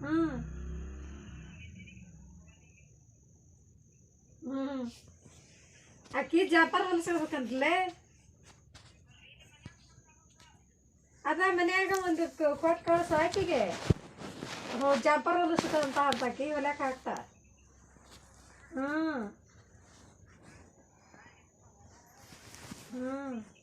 ಹ್ಮ್. ಜಾಪಾರ ಹೊಲಿಸ್ಬೇಕಂತಲೇ ಅದ ಮನ್ಯಾಗ ಒಂದು ಕೊಟ್ಟು ಕಳಿಸ ಆಕಿಗೆ. ಜಾಪಾರ ಹೊಲಿಸ್ಕಂತ ಅಂತ ಅಕ್ಕಿ ಹೊಲಕ್ಕೆ ಹಾಕ್ತಾ. ಹ್ಮ್. ಹ್ಮ್.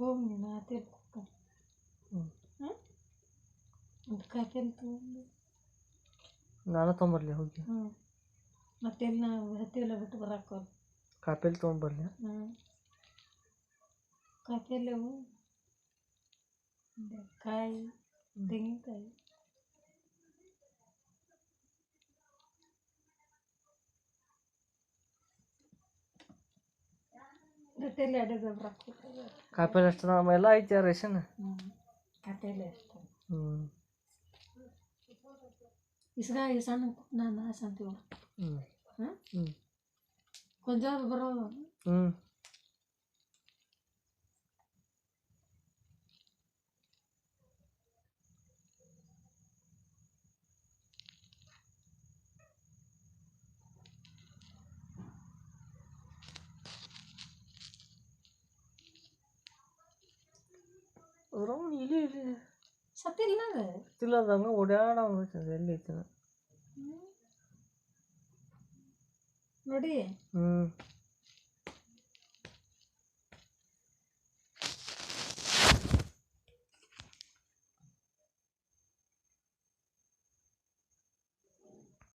ಹೋಗಿ ನೀನು ಆತ ಹ್ಞೂ ಹಾಂ ಒಂದು ಕಾಯ್ಕೆಲ್ ತೊಗೊಂಡು ನಾನು ತೊಗೊಂಬರ್ಲಿ ಹೋಗಿ ಹ್ಞೂ ಮತ್ತೆಲ್ಲ ನಾವು ಹತ್ತಿವೆಲ್ಲ ಬಿಟ್ಟು ಬರಾಕ ಕಾಪೇಲಿ ತೊಗೊಂಬರ್ಲಿ ಹ್ಞೂ ಕಾಯ್ಕೆಲ್ಲವು ಕಾಯಿ ತೆಂಗಿನಕಾಯಿ ಅಡುಗೆ ಬರಾಕ ಕಾಪೇಲಿ ಅಷ್ಟು ನಮ್ಮೆಲ್ಲ ಐತಿ ರೇಷನ್? ಹ್ಞೂ ಎಷ್ಟು ಹ್ಞೂ ಇಸ್ಗ ಈ ಸಣ್ಣ ನಾನು ಸಂತೀವಿ ಹ್ಞೂ ಹ್ಞೂ ಬರೋ. ಹ್ಞೂ ಅದ್ರಾಗ ಇಲ್ಲಿ ಇಲ್ಲಿ ಸತ್ತಿಲ್ಲ ಅದು ಇಲ್ಲ ಅದು ಹಂಗೆ ಓಡಾಡ ಎಲ್ಲಿ ಐತಿ ಅದು? ನೋಡಿ ಹ್ಞೂ